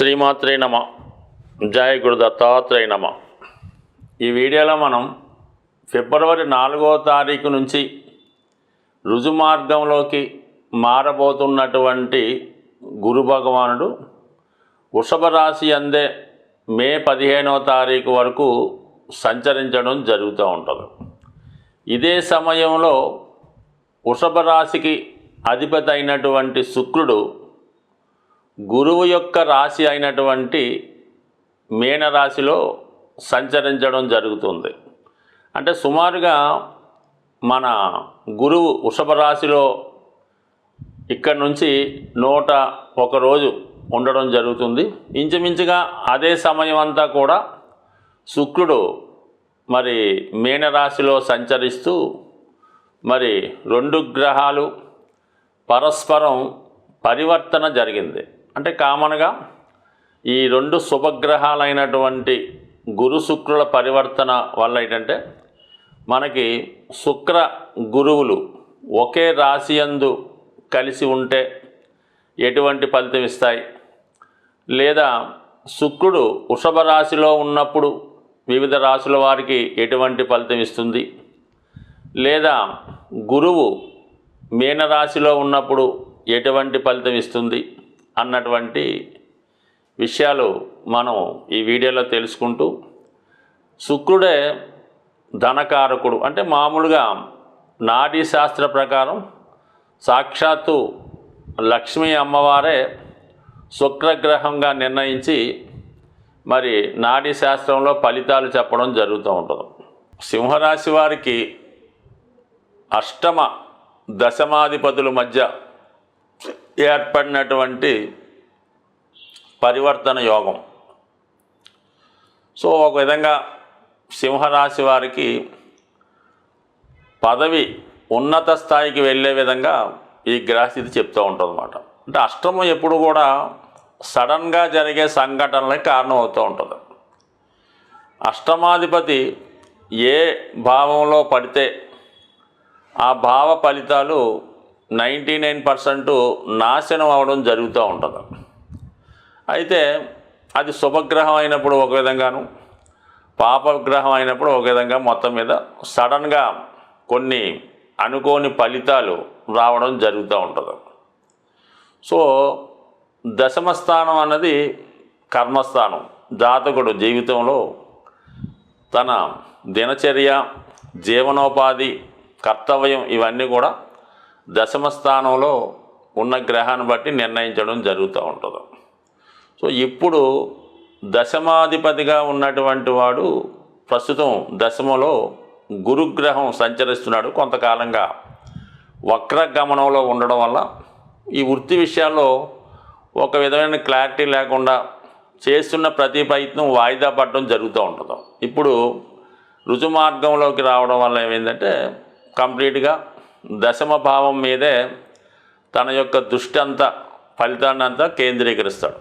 శ్రీమాత్రే నమ. జయ గురు దత్తాత్రేయ నమ. ఈ వీడియోలో మనం ఫిబ్రవరి నాలుగో తారీఖు నుంచి రుజుమార్గంలోకి మారబోతున్నటువంటి గురు భగవానుడు వృషభ రాశి అందే మే పదిహేనవ తారీఖు వరకు సంచరించడం జరుగుతూ ఉంటుంది. ఇదే సమయంలో వృషభ రాశికి అధిపతి అయినటువంటి శుక్రుడు గురువు యొక్క రాశి అయినటువంటి మీనరాశిలో సంచరించడం జరుగుతుంది. అంటే సుమారుగా మన గురువు వృషభ రాశిలో ఇక్కడ నుంచి నూట ఒక రోజు ఉండడం జరుగుతుంది. ఇంచుమించుగా అదే సమయం అంతా కూడా శుక్రుడు మరి మీనరాశిలో సంచరిస్తూ మరి రెండు గ్రహాలు పరస్పరం పరివర్తన జరిగింది. అంటే కామన్గా ఈ రెండు శుభగ్రహాలైనటువంటి గురు శుక్రుల పరివర్తన వల్ల ఏంటంటే మనకి శుక్ర గురువులు ఒకే రాశి యందు కలిసి ఉంటే ఎటువంటి ఫలితం ఇస్తాయి? లేదా శుక్రుడు వృషభ రాశిలో ఉన్నప్పుడు వివిధ రాశుల వారికి ఎటువంటి ఫలితం ఇస్తుంది? లేదా గురువు మీనరాశిలో ఉన్నప్పుడు ఎటువంటి ఫలితం ఇస్తుంది? అన్నటువంటి విషయాలు మనం ఈ వీడియోలో తెలుసుకుంటూ శుక్రుడే ధనకారకుడు. అంటే మామూలుగా నాడీ శాస్త్ర ప్రకారం సాక్షాత్తు లక్ష్మీ అమ్మవారే శుక్రగ్రహంగా నిర్ణయించి మరి నాడీ శాస్త్రంలో ఫలితాలు చెప్పడం జరుగుతూ ఉంటుంది. సింహరాశి వారికి అష్టమ దశమాధిపతుల మధ్య ఏర్పడినటువంటి పరివర్తన యోగం. సో ఒక విధంగా సింహరాశి వారికి పదవి ఉన్నత స్థాయికి వెళ్ళే విధంగా ఈ గ్రహస్థితి చెప్తూ ఉంటుందన్నమాట. అంటే అష్టమం ఎప్పుడు కూడా సడన్గా జరిగే సంఘటనలకి కారణం అవుతూ ఉంటుంది. అష్టమాధిపతి ఏ భావంలో పడితే ఆ భావ ఫలితాలు నైంటీ నైన్ పర్సెంట్ నాశనం అవడం జరుగుతూ ఉంటుంది. అయితే అది శుభగ్రహం అయినప్పుడు ఒక విధంగాను పాపగ్రహం అయినప్పుడు ఒక విధంగా మొత్తం మీద సడన్గా కొన్ని అనుకోని ఫలితాలు రావడం జరుగుతూ ఉంటుంది. సో దశమస్థానం అన్నది కర్మస్థానం. జాతకుడు జీవితంలో తన దినచర్య జీవనోపాధి కర్తవ్యం ఇవన్నీ కూడా దశమ స్థానంలో ఉన్న గ్రహాన్ని బట్టి నిర్ణయించడం జరుగుతూ ఉంటుంది. సో ఇప్పుడు దశమాధిపతిగా ఉన్నటువంటి వాడు ప్రస్తుతం దశమలో గురుగ్రహం సంచరిస్తున్నాడు. కొంతకాలంగా వక్ర గమనంలో ఉండడం వల్ల ఈ వృత్తి విషయాల్లో ఒక విధమైన క్లారిటీ లేకుండా చేస్తున్న ప్రతి ప్రయత్నం వాయిదా పడడం జరుగుతూ ఉంటుంది. ఇప్పుడు రుజుమార్గంలోకి రావడం వల్ల ఏమైందంటే కంప్లీట్గా దశమ భావం మీదే తన యొక్క దృష్టి అంతా ఫలితాన్ని అంతా కేంద్రీకరిస్తాడు.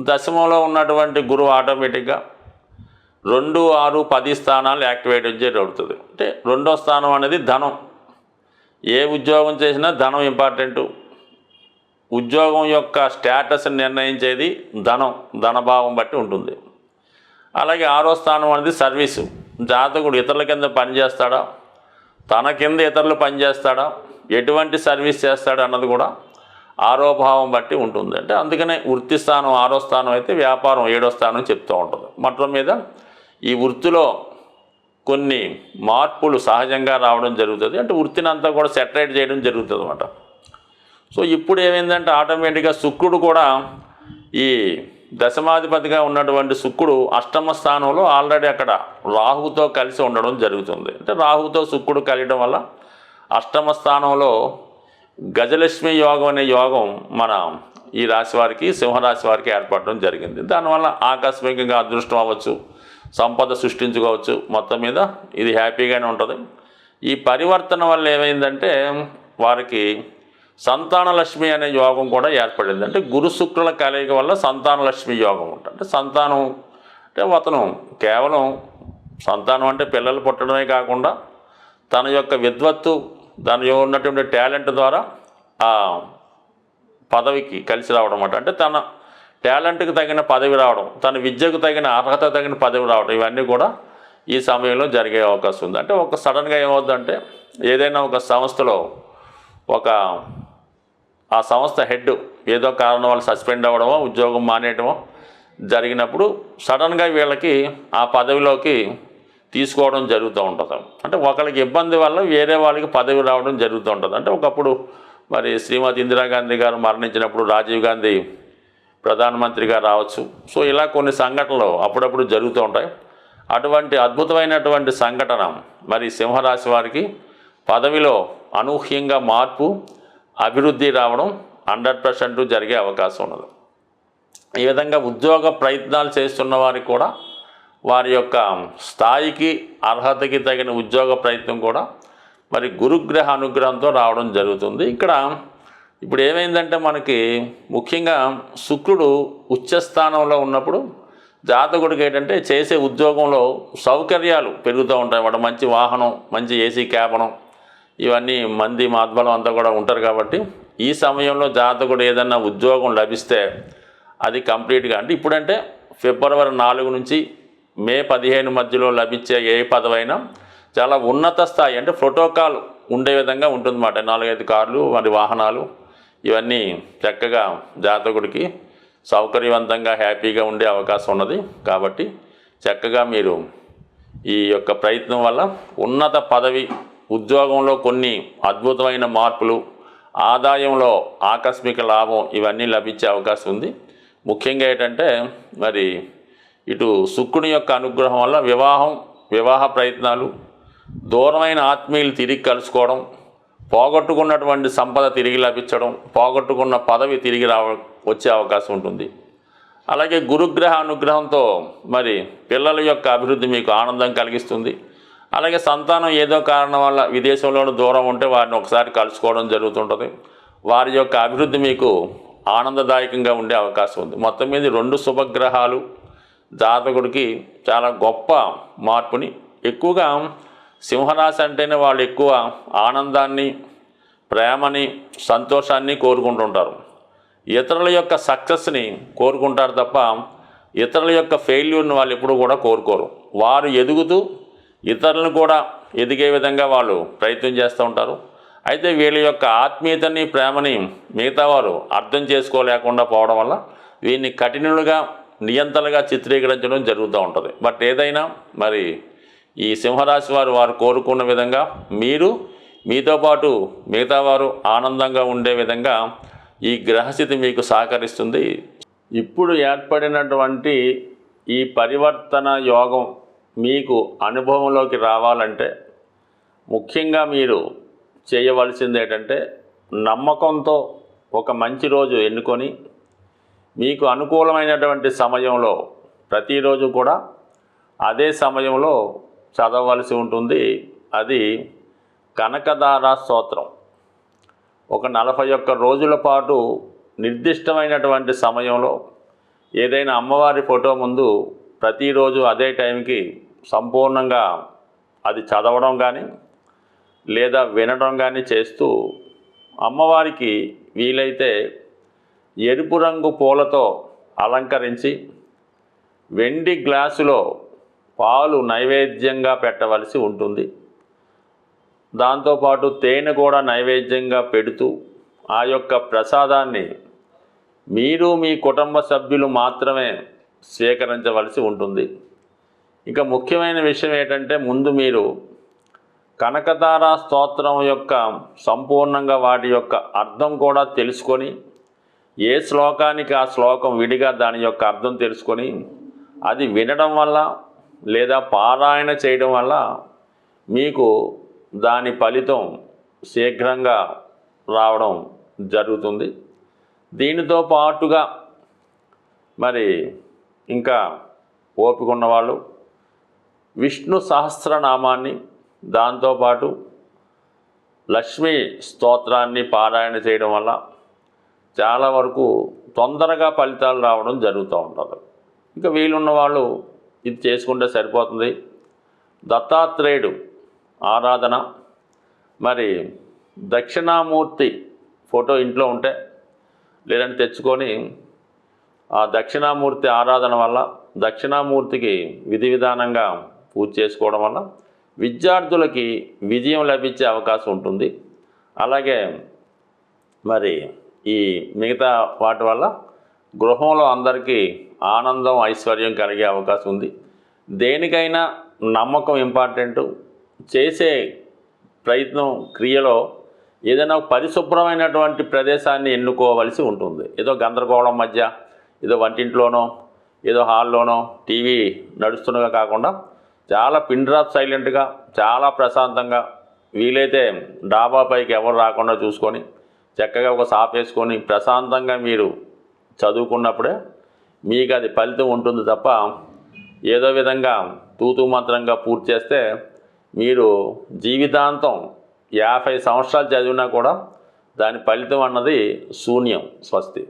దశమంలో ఉన్నటువంటి గురువు ఆటోమేటిక్గా రెండు ఆరు పది స్థానాలు యాక్టివేట్ జరుగుతుంది అంటే రెండో స్థానం అనేది ధనం. ఏ ఉద్యోగం చేసినా ధనం ఇంపార్టెంటు. ఉద్యోగం యొక్క స్టేటస్ నిర్ణయించేది ధనం ధనభావం బట్టి ఉంటుంది. అలాగే ఆరో స్థానం అనేది సర్వీసు. జాతకుడు ఇతరుల కింద పనిచేస్తాడా? తన కింద ఇతరులు పనిచేస్తాడా? ఎటువంటి సర్వీస్ చేస్తాడు అన్నది కూడా ఆరోభావం బట్టి ఉంటుంది. అంటే అందుకనే వృత్తి స్థానం ఆరో స్థానం అయితే వ్యాపారం ఏడో స్థానం చెప్తూ ఉంటుంది. మొత్తం మీద ఈ వృత్తిలో కొన్ని మార్పులు సహజంగా రావడం జరుగుతుంది. అంటే వృత్తిని అంతా కూడా సెటరేట్ చేయడం జరుగుతుంది అనమాట సో ఇప్పుడు ఏమైందంటే ఆటోమేటిక్గా శుక్రుడు కూడా ఈ దశమాధిపతిగా ఉన్నటువంటి శుక్రుడు అష్టమ స్థానంలో ఆల్రెడీ అక్కడ రాహుతో కలిసి ఉండడం జరుగుతుంది. అంటే రాహుతో శుక్రుడు కలియడం వల్ల అష్టమ స్థానంలో గజలక్ష్మి యోగం అనే యోగం మన ఈ రాశి వారికి సింహరాశి వారికి ఏర్పడడం జరిగింది. దానివల్ల ఆకస్మికంగా అదృష్టం అవ్వచ్చు సంపద సృష్టించుకోవచ్చు. మొత్తం మీద ఇది హ్యాపీగానే ఉంటుంది. ఈ పరివర్తన వల్ల ఏమైందంటే వారికి సంతానలక్ష్మి అనే యోగం కూడా ఏర్పడింది. అంటే గురు శుక్రుల కలయిక వల్ల సంతానలక్ష్మి యోగం ఉంటుంది. అంటే సంతానం అంటే అతను కేవలం సంతానం అంటే పిల్లలు పుట్టడమే కాకుండా తన యొక్క విద్వత్తు తన ఉన్నటువంటి టాలెంట్ ద్వారా ఆ పదవికి కలిసి రావడం అన్నమాట. అంటే తన టాలెంట్కి తగిన పదవి రావడం తన విద్యకు తగిన అర్హత తగిన పదవి రావడం ఇవన్నీ కూడా ఈ సమయంలో జరిగే అవకాశం ఉంది. అంటే ఒక సడన్గా ఏమవుతుందంటే ఏదైనా ఒక సంస్థలో ఒక ఆ సంస్థ హెడ్ ఏదో కారణం వల్ల సస్పెండ్ అవ్వడమో ఉద్యోగం మానేయడమో జరిగినప్పుడు సడన్గా వీళ్ళకి ఆ పదవిలోకి తీసుకోవడం జరుగుతూ ఉంటుంది. అంటే ఒకరికి ఇబ్బంది వల్ల వేరే వాళ్ళకి పదవి రావడం జరుగుతూ ఉంటుంది. అంటే ఒకప్పుడు మరి శ్రీమతి ఇందిరాగాంధీ గారు మరణించినప్పుడు రాజీవ్ గాంధీ ప్రధానమంత్రిగా రావచ్చు. సో ఇలా కొన్ని సంఘటనలు అప్పుడప్పుడు జరుగుతూ ఉంటాయి. అటువంటి అద్భుతమైనటువంటి సంఘటన మరి సింహరాశి వారికి పదవిలో అనూహ్యంగా మార్పు అభివృద్ధి రావడం హండ్రెడ్ పర్సెంట్ జరిగే అవకాశం ఉన్నది. ఈ విధంగా ఉద్యోగ ప్రయత్నాలు చేస్తున్న వారికి కూడా వారి యొక్క స్థాయికి అర్హతకి తగిన ఉద్యోగ ప్రయత్నం కూడా మరి గురుగ్రహ అనుగ్రహంతో రావడం జరుగుతుంది. ఇక్కడ ఇప్పుడు ఏమైందంటే మనకి ముఖ్యంగా శుక్రుడు ఉచ్చస్థానంలో ఉన్నప్పుడు జాతకుడికి ఏంటంటే చేసే ఉద్యోగంలో సౌకర్యాలు పెరుగుతూ ఉంటాయి. వాడు మంచి వాహనం మంచి ఏసీ క్యాబనం ఇవన్నీ మంది మాధ్బలం అంతా కూడా ఉంటారు కాబట్టి ఈ సమయంలో జాతకుడు ఏదన్నా ఉద్యోగం లభిస్తే అది కంప్లీట్గా అంటే ఇప్పుడంటే ఫిబ్రవరి నాలుగు నుంచి మే పదిహేను మధ్యలో లభించే ఏ పదవైనా చాలా ఉన్నత స్థాయి అంటే ప్రోటోకాల్ ఉండే విధంగా ఉంటుందన్నమాట. నాలుగైదు కార్లు మరి వాహనాలు ఇవన్నీ చక్కగా జాతకుడికి సౌకర్యవంతంగా హ్యాపీగా ఉండే అవకాశం ఉన్నది. కాబట్టి చక్కగా మీరు ఈ యొక్క ప్రయత్నం వల్ల ఉన్నత పదవి ఉద్యోగంలో కొన్ని అద్భుతమైన మార్పులు ఆదాయంలో ఆకస్మిక లాభం ఇవన్నీ లభించే అవకాశం ఉంది. ముఖ్యంగా ఏంటంటే మరి ఇటు శుక్రుని యొక్క అనుగ్రహం వల్ల వివాహం వివాహ ప్రయత్నాలు దూరమైన ఆత్మీయులు తిరిగి కలుసుకోవడం పోగొట్టుకున్నటువంటి సంపద తిరిగి లభించడం పోగొట్టుకున్న పదవి తిరిగి రావ వచ్చే అవకాశం ఉంటుంది. అలాగే గురుగ్రహ అనుగ్రహంతో మరి పిల్లల యొక్క అభివృద్ధి మీకు ఆనందం కలిగిస్తుంది. అలాగే సంతానం ఏదో కారణం వల్ల విదేశంలోనూ దూరం ఉంటే వారిని ఒకసారి కలుసుకోవడం జరుగుతుంటుంది. వారి యొక్క అభివృద్ధి మీకు ఆనందదాయకంగా ఉండే అవకాశం ఉంది. మొత్తం మీద రెండు శుభగ్రహాలు జాతకుడికి చాలా గొప్ప మార్పుని ఎక్కువగా సింహరాశి అంటేనే వాళ్ళు ఎక్కువ ఆనందాన్ని ప్రేమని సంతోషాన్ని కోరుకుంటుంటారు. ఇతరుల యొక్క సక్సెస్ని కోరుకుంటారు తప్ప ఇతరుల యొక్క ఫెయిల్యూర్ని వాళ్ళు ఎప్పుడు కూడా కోరుకోరు. వారు ఎదుగుతూ ఇతరులను కూడా ఎదిగే విధంగా వాళ్ళు ప్రయత్నం చేస్తూ ఉంటారు. అయితే వీళ్ళ యొక్క ఆత్మీయతని ప్రేమని మిగతా వారు అర్థం చేసుకోలేకుండా పోవడం వల్ల వీరిని కఠినులుగా నియంతలుగా చిత్రీకరించడం జరుగుతూ ఉంటుంది. బట్ ఏదైనా మరి ఈ సింహరాశి వారు వారు కోరుకున్న విధంగా మీరు మీతో పాటు మిగతా వారు ఆనందంగా ఉండే విధంగా ఈ గ్రహస్థితి మీకు సహకరిస్తుంది. ఇప్పుడు ఏర్పడినటువంటి ఈ పరివర్తన యోగం మీకు అనుభవంలోకి రావాలంటే ముఖ్యంగా మీరు చేయవలసింది ఏంటంటే నమ్మకంతో ఒక మంచి రోజు ఎన్నుకొని మీకు అనుకూలమైనటువంటి సమయంలో ప్రతిరోజు కూడా అదే సమయంలో చదవవలసి ఉంటుంది. అది కనకదార స్తోత్రం. ఒక నలభై ఒక్క రోజుల పాటు నిర్దిష్టమైనటువంటి సమయంలో ఏదైనా అమ్మవారి ఫోటో ముందు ప్రతిరోజు అదే టైంకి సంపూర్ణంగా అది చదవడం కానీ లేదా వినడం కానీ చేస్తూ అమ్మవారికి వీలైతే ఎరుపు రంగు పూలతో అలంకరించి వెండి గ్లాసులో పాలు నైవేద్యంగా పెట్టవలసి ఉంటుంది. దాంతోపాటు తేనె కూడా నైవేద్యంగా పెడుతూ ఆ యొక్క ప్రసాదాన్ని మీరు మీ కుటుంబ సభ్యులు మాత్రమే స్వీకరించవలసి ఉంటుంది. ఇక ముఖ్యమైన విషయం ఏంటంటే ముందు మీరు కనకతార స్తోత్రం యొక్క సంపూర్ణంగా వాటి యొక్క అర్థం కూడా తెలుసుకొని ఏ శ్లోకానికి ఆ శ్లోకం విడిగా దాని యొక్క అర్థం తెలుసుకొని అది వినడం వల్ల లేదా పారాయణ చేయడం వల్ల మీకు దాని ఫలితం శీఘ్రంగా రావడం జరుగుతుంది. దీనితో పాటుగా మరి ఇంకా ఓపిక ఉన్నవాళ్ళు విష్ణు సహస్రనామాన్ని దాంతోపాటు లక్ష్మీ స్తోత్రాన్ని పారాయణ చేయడం వల్ల చాలా వరకు తొందరగా ఫలితాలు రావడం జరుగుతూ ఉంటుంది. ఇంకా వీలున్న వాళ్ళు ఇది చేసుకుంటే సరిపోతుంది. దత్తాత్రేయుడు ఆరాధన మరి దక్షిణామూర్తి ఫోటో ఇంట్లో ఉంటే లేదంటే తెచ్చుకొని ఆ దక్షిణామూర్తి ఆరాధన వల్ల దక్షిణామూర్తికి విధి విధానంగా పూజ చేసుకోవడం వల్ల విద్యార్థులకి విజయం లభించే అవకాశం ఉంటుంది. అలాగే మరి ఈ మిగతా వాటి వల్ల గృహంలో అందరికీ ఆనందం ఐశ్వర్యం కలిగే అవకాశం ఉంది. దేనికైనా నమ్మకం ఇంపార్టెంట్. చేసే ప్రయత్నం క్రియలో ఏదైనా పరిశుభ్రమైనటువంటి ప్రదేశాన్ని ఎన్నుకోవలసి ఉంటుంది. ఏదో గందరగోళం మధ్య ఏదో వంటింట్లోనో ఏదో హాల్లోనో టీవీ నడుస్తున్నగా కాకుండా చాలా పిన్ డ్రాప్ సైలెంట్గా చాలా ప్రశాంతంగా వీలైతే డాబా పైకి ఎవరు రాకుండా చూసుకొని చక్కగా ఒక సాప్ వేసుకొని ప్రశాంతంగా మీరు చదువుకున్నప్పుడే మీకు అది ఫలితం ఉంటుంది తప్ప ఏదో విధంగా తూతూ మంత్రంగా పూర్తి చేస్తే మీరు జీవితాంతం యాభై సంవత్సరాలు చదివినా కూడా దాని ఫలితం అన్నది శూన్యం స్వస్తి.